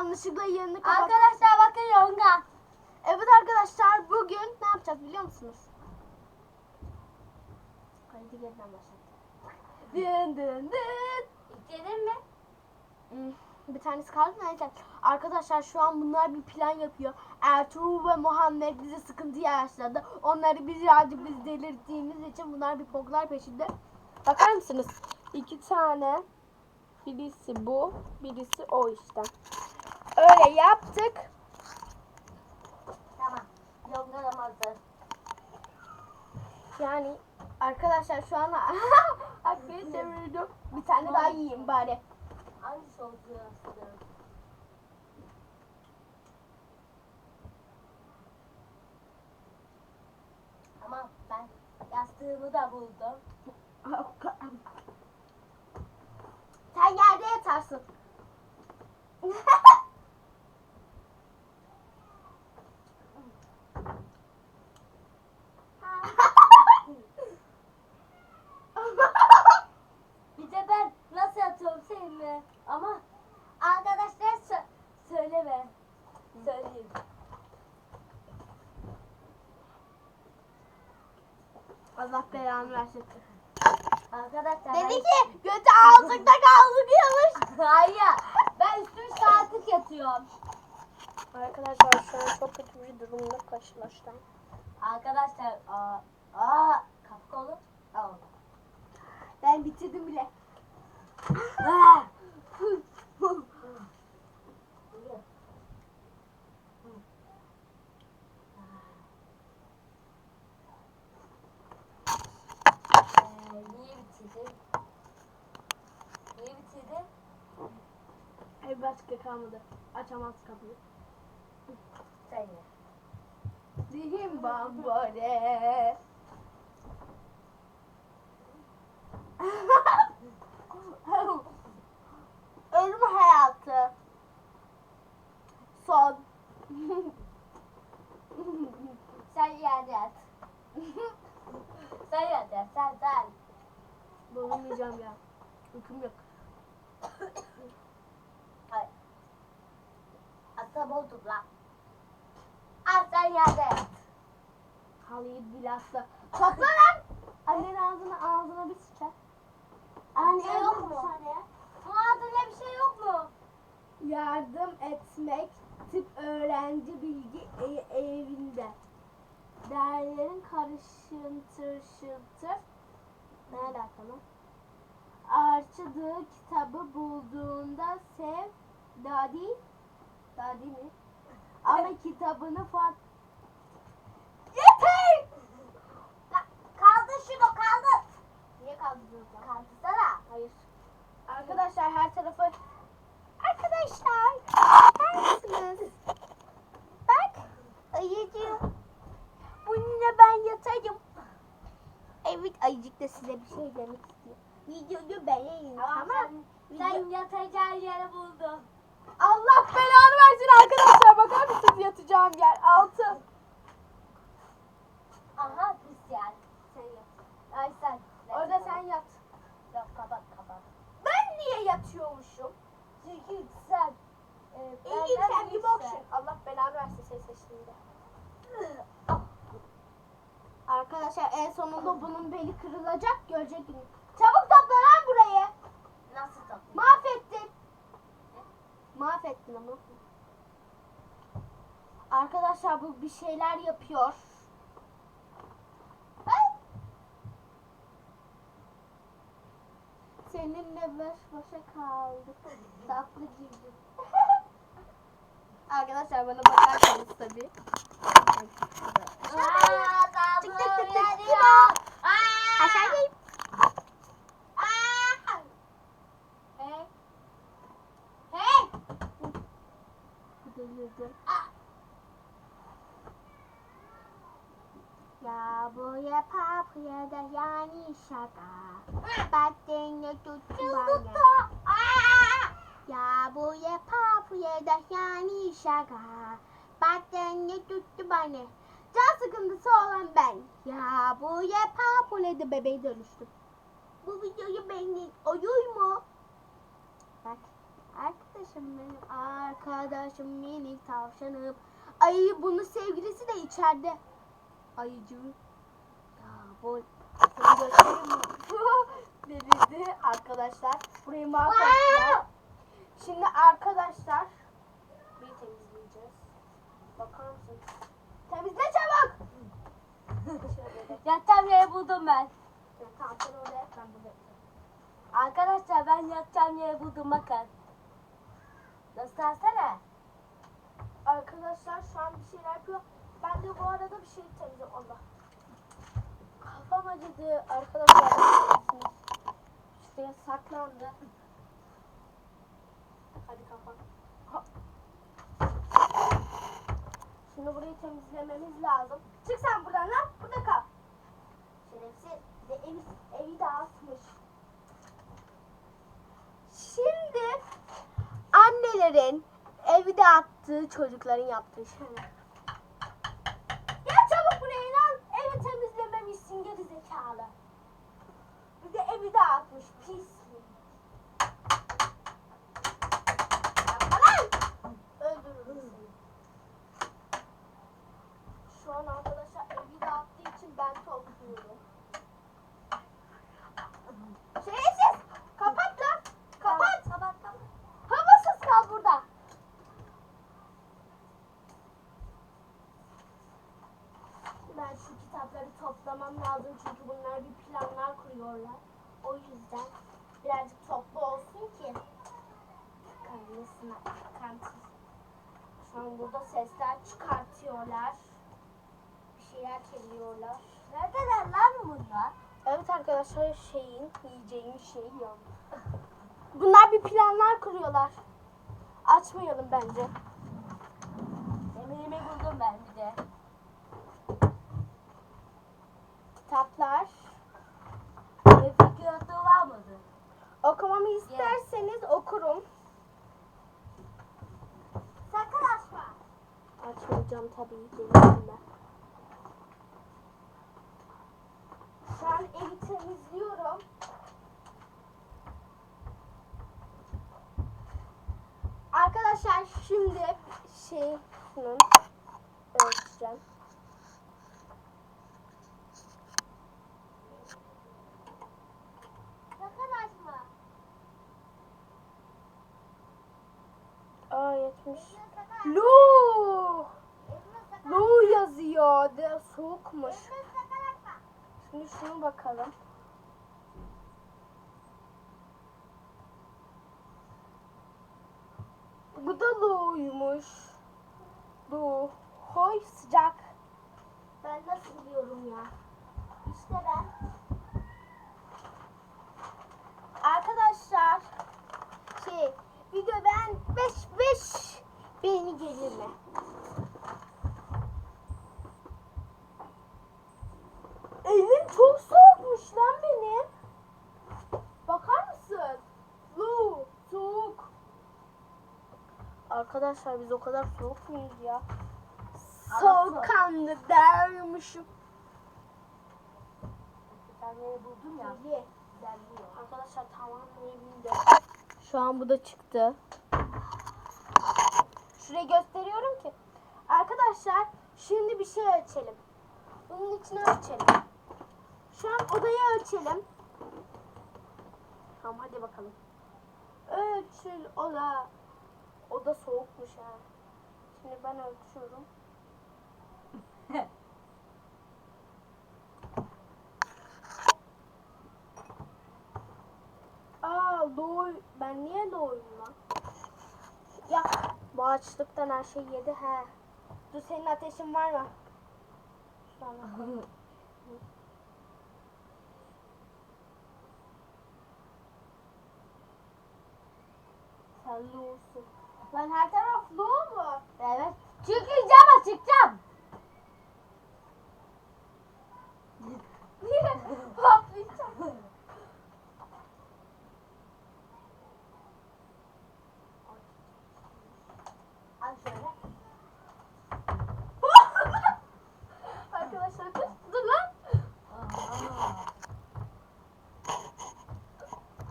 yanlışlıkla yerini kapattım. Arkadaşlar bakın yonga. Evet arkadaşlar bugün ne yapacağız biliyor musunuz? Kaydı yeniden başlat. Dın dın dın. İçelim mi? Hmm, Bir tanesi kaldı neyse. Arkadaşlar şu an bunlar bir plan yapıyor. Ertuğrul ve Muhammed bize sıkıntı yaşadı. Onları birazcık biz delirttiğimiz için bunlar bir poklar peşinde. Bakar mısınız? İki tane. Birisi bu, birisi o işte. Öyle yaptık. Tamam. Yani arkadaşlar şu an Hakkı'yı çevirdim. Bir tane daha yiyeyim bari. Hangisi aslında? Tamam ben yastığımı da buldum. Sen yerde yatarsın. Bir de ben nasıl yatıyorum seninle? Ama arkadaşlar sö- söyleme. Söyleyeyim. Allah belanı versin. Arkadaşlar Dedi ben... ki götü ağzında kalkıyormuş. Hayır. Ben 3 saatlik yatıyorum. Arkadaşlar şu an çok kötü bir durumla karşılaştım. Arkadaşlar aa, aa kapı kolu. Ben bitirdim bile. Başka kalmadı. Açamaz kapıyı. Sen ye. Dihim bambare. Ölüm hayatı. Son. Sen yerde yat. sen yerde yat. Sen sen. Bulunmayacağım ya. Uykum yok. Hayır. Asabı topla. Al sen yerde yat. Halıyı bilhassa. Topla lan. Annenin ağzına ağzına bir sıçar. Anne Anne yok mu? Bu adında bir şey yok mu? Yardım etmek tıp öğrenci bilgi e- evinde. Değerlerin karışıntır şıltır. Ne alakalı? Arçıdığı kitabı bulduğunda sev dadi dadi mi? Ama kitabını fat Yeter! Kaldır şunu kaldır. Niye kaldırdınız lan? Kaldırsana. Hayır. Arkadaşlar her tarafı Arkadaşlar mısınız? Bak ayıcığım. Bununla ben yatarım. Evet ayıcık da size bir şey demek istiyor. Videoyu beğenin Tamam, sen yatacağın yeri buldun. Allah belanı versin arkadaşlar. Bakar mısınız yatacağım yer? Altı. Aha pis yer. Sen yat. Ay sen. Orada sen yat. Yok kapat kapat. Ben niye yatıyormuşum? Çünkü sen. E, İyi sen büyüksen. boksun. Allah belanı versin ses seçtiğinde. Arkadaşlar en sonunda bunun beli kırılacak göreceksiniz. Çabuk topla lan burayı. Nasıl toplayayım? Mahvettin. Mahvettin ama. Arkadaşlar bu bir şeyler yapıyor. Seninle baş başa kaldık. Tatlı gibi. Arkadaşlar bana bakarsanız tabii. Aa, Tık tık tık tık. kaldır, Kim o? Aa! Aşağıdayım. Aa! Hey. Hey. Delirdim. Aa! Ya bu yapap ya da yani şaka. Bak denge tuttu Çıldırdı. bana. Ya bu yapap ya da yani şaka. Bak denge tuttu bana. Can sıkıntısı olan ben. Ya bu yapap ya da bebeğe dönüştüm. Bu videoyu beğenin. Oyuy mu? Arkadaşım benim arkadaşım minik tavşanım. Ay bunun sevgilisi de içeride. Ayıcı. Ya bu seni göstereyim mi? Arkadaşlar. Burayı mahvettiler. Şimdi arkadaşlar bir temizleyeceğiz. Bakar mısın? Temizle çabuk. Yatacağım yeri buldum ben. Tamam sen orada ben burada. Arkadaşlar ben yatacağım yeri buldum bakın. Göstersene. Arkadaşlar şu an bir şeyler yapıyor. Ben de bu arada bir şey temizliyorum. Allah. Kafam acıdı arkadaşlar. Şuraya saklandı. Hadi. Ha. Şimdi burayı temizlememiz lazım. Çık sen buradan lan. Burada kal. Şerefsiz. Bir de evi, evi dağıtmış. Şimdi annelerin evi dağıttığı çocukların yaptığı şeyler. Gel çabuk buraya lan. Evi temizlememişsin geri zekalı. Bir de evi dağıtmış pis. Şu an arkadaşlar evi dağıttığı için ben topluyorum. Şerefsiz! Kapat lan! Kapat! Kapat kapat. Havasız kal burada. Ben şu kitapları toplamam lazım çünkü bunlar bir planlar kuruyorlar. O yüzden birazcık toplu olsun ki kalmasına kantsız. Şu an burada sesler çıkartıyorlar. Bir şeyler çeviriyorlar. Neredeler lan bunlar? Evet arkadaşlar şeyin yiyeceğim şey yandı. Bunlar bir planlar kuruyorlar. Açmayalım bence. Yemeğimi buldum ben bir de. Kitaplar. Bir figüratı var mıdır? Okumamı isterseniz okurum. Sakın açma. Açmayacağım tabii gelişimde. Şu an evi temizliyorum. Arkadaşlar şimdi şey şunun ölçeceğim. Sakın açma. Aa 70. Sakın Lu! Lu yazıyor. De soğukmuş. Şimdi şunu bakalım. Bu da Lu'ymuş. Lu. Hoy sıcak. Ben nasıl biliyorum ya? İşte ben. Arkadaşlar şey video ben 5 5 beğeni gelir mi? Elim çok soğukmuş lan benim. Bakar mısın? Lu, soğuk. Arkadaşlar biz o kadar soğuk muyuz ya? Soğukkanlı dermişim. Ben yeri buldum ya. Ye. Arkadaşlar tamam evinde. Şu an bu da çıktı. Şuraya gösteriyorum ki. Arkadaşlar şimdi bir şey ölçelim. Bunun içine ölçelim. Şu an odayı ölçelim. Tamam hadi bakalım. Ölçül oda. Oda soğukmuş ha. Şimdi ben ölçüyorum. Doğu ben niye doğuyum lan? Ya bu açlıktan her şey yedi he. Dur senin ateşin var mı? Şu an. Sen loğusun. Lan her taraf loğu mu? Evet. Çıkacağım çıkacağım. Niye? Patlayacağım. Al şöyle. Arkadaşlar dur, dur lan. Aa.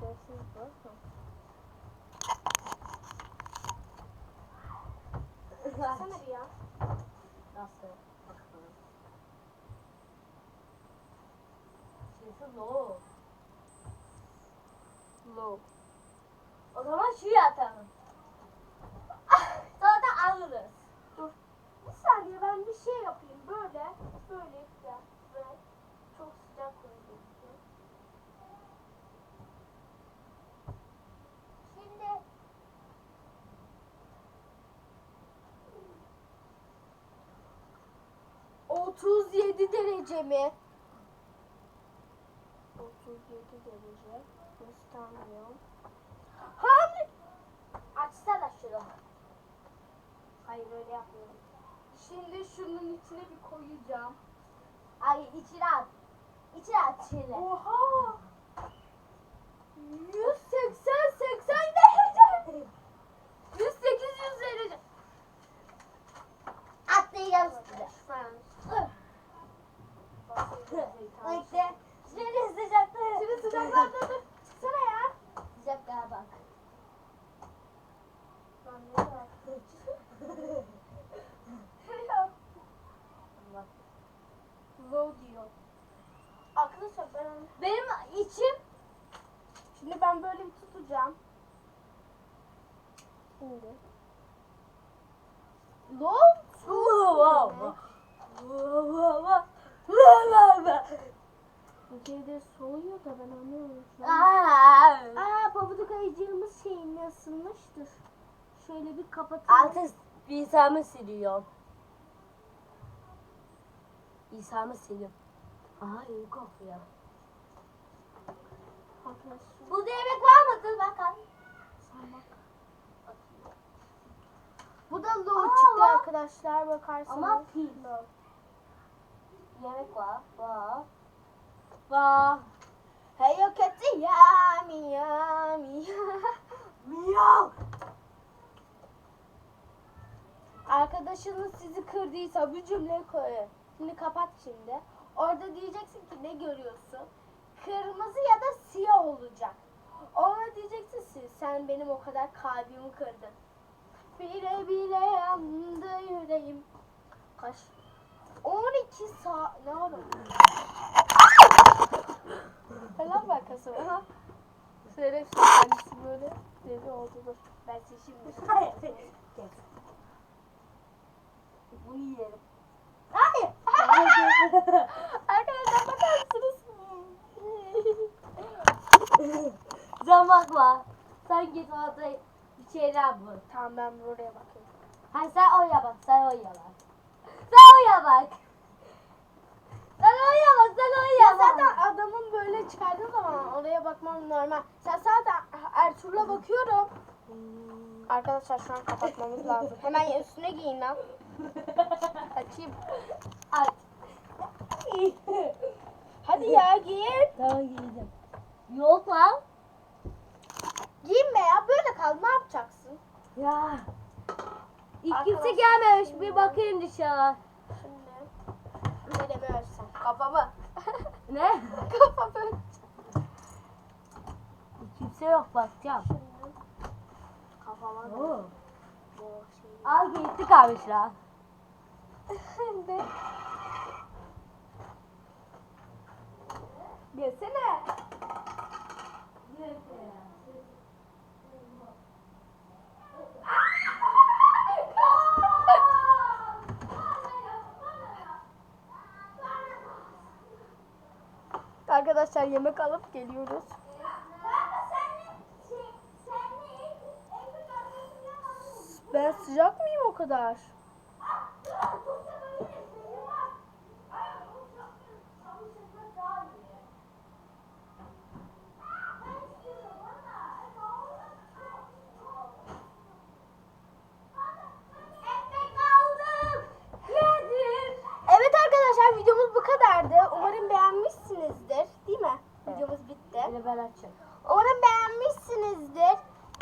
Görsünüz bakın. Nasıl? Bakalım. Sesi low. Low. O zaman şu atalım. Sonra da alırız. Dur. Bir saniye ben bir şey yapayım. Böyle. Böyle yapacağım. Ve çok sıcak koyacağım. Şimdi Otuz yedi derece mi? Otuz yedi derece. Göstermiyorum. Hani? Açsana şunu. Hayır öyle yapmıyorum. Şimdi şunun içine bir koyacağım. Ay içine at. İçine at şöyle. Oha! 180 Sıcaklarda dur. Çıksana ya. Bak. Lan ne yaptın? Low diyor. Arkadaşlar ben. Benim içim Şimdi ben böyle bir tutacağım. Şimdi. Low Bu kere soğuyor da ben anlıyorum şu an. Aa, Aa pabuduk ayıcığımız şeyini ısınmıştır. Şöyle bir kapatayım. Altı İsa'mı siliyor. İsa'mı siliyor. Aha iyi kokuyor. Arkadaşlar Burada yemek var mı? Dur bakalım. sen bak. Bu da low Aa, çıktı var. arkadaşlar bakarsanız. Ama pil. Yemek var. Var. Var. Hey yo kötü ya miya miya. Miyav. Arkadaşınız sizi kırdıysa bir cümle koyun. Şimdi kapat şimdi. Orada diyeceksin ki ne görüyorsun? Kırmızı ya da siyah olacak. Ona diyeceksin ki sen benim o kadar kalbimi kırdın. Bile bile yandı yüreğim. Kaç? 12 saat ne var? Falan bakası var. Ha? Şerefsiz kendisi böyle deli oldudur. Ben size şimdi. Hayır. Bunu yiyelim. Hadi. Arkadaşlar bakar mısınız? Var. Sen git orada bir şeyler bul. tamam ben buraya bakayım. Hayır sen oraya bak. Sen oraya bak. Sen oraya bak. Sen oraya bak. Sen Ya oraya bak. zaten adamın böyle çıkardığı zaman oraya bakmam normal. Sen zaten Ertuğrul'a bakıyorum. Arkadaşlar şu an kapatmamız lazım. Hemen üstüne giyin lan. Açayım. Aç. Hadi ya giyin. Tamam giyeceğim. Yok lan. Giyinme ya böyle kal ne yapacaksın? Ya. İlk Arkadaşlar- kimse gelmemiş. Bir bakayım dışarı. Şimdi nereme ölsem? Kafamı. Ne? Kafamı ölsem. Kimse yok bakacağım. Kafama Oo. Al gitti kalmışlar. Ne? Gelsene. Arkadaşlar yemek alıp geliyoruz. Ben sıcak mıyım o kadar? Evet arkadaşlar videomuz bu kadardı. Umarım beğenmişsinizdir. Değil mi? Evet. Videomuz bitti. Açayım. Umarım beğenmişsinizdir.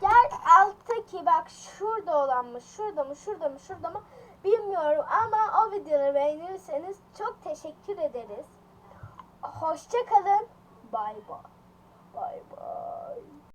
Gel alttaki bak şurada olan mı, şurada mı, şurada mı, şurada mı bilmiyorum ama o videoları beğenirseniz çok teşekkür ederiz. Hoşça kalın. Bay bay.